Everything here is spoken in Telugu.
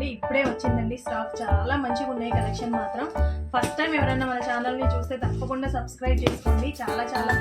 తీసుకోండి ఇప్పుడే వచ్చిందండి. స్టాక్ చాలా మంచిగా ఉన్నాయి. కలెక్షన్ మాత్రం. ఫస్ట్ టైం ఎవరైనా మన ఛానల్ని చూస్తే తప్పకుండా సబ్స్క్రైబ్ చేసుకోండి. చాలా చాలా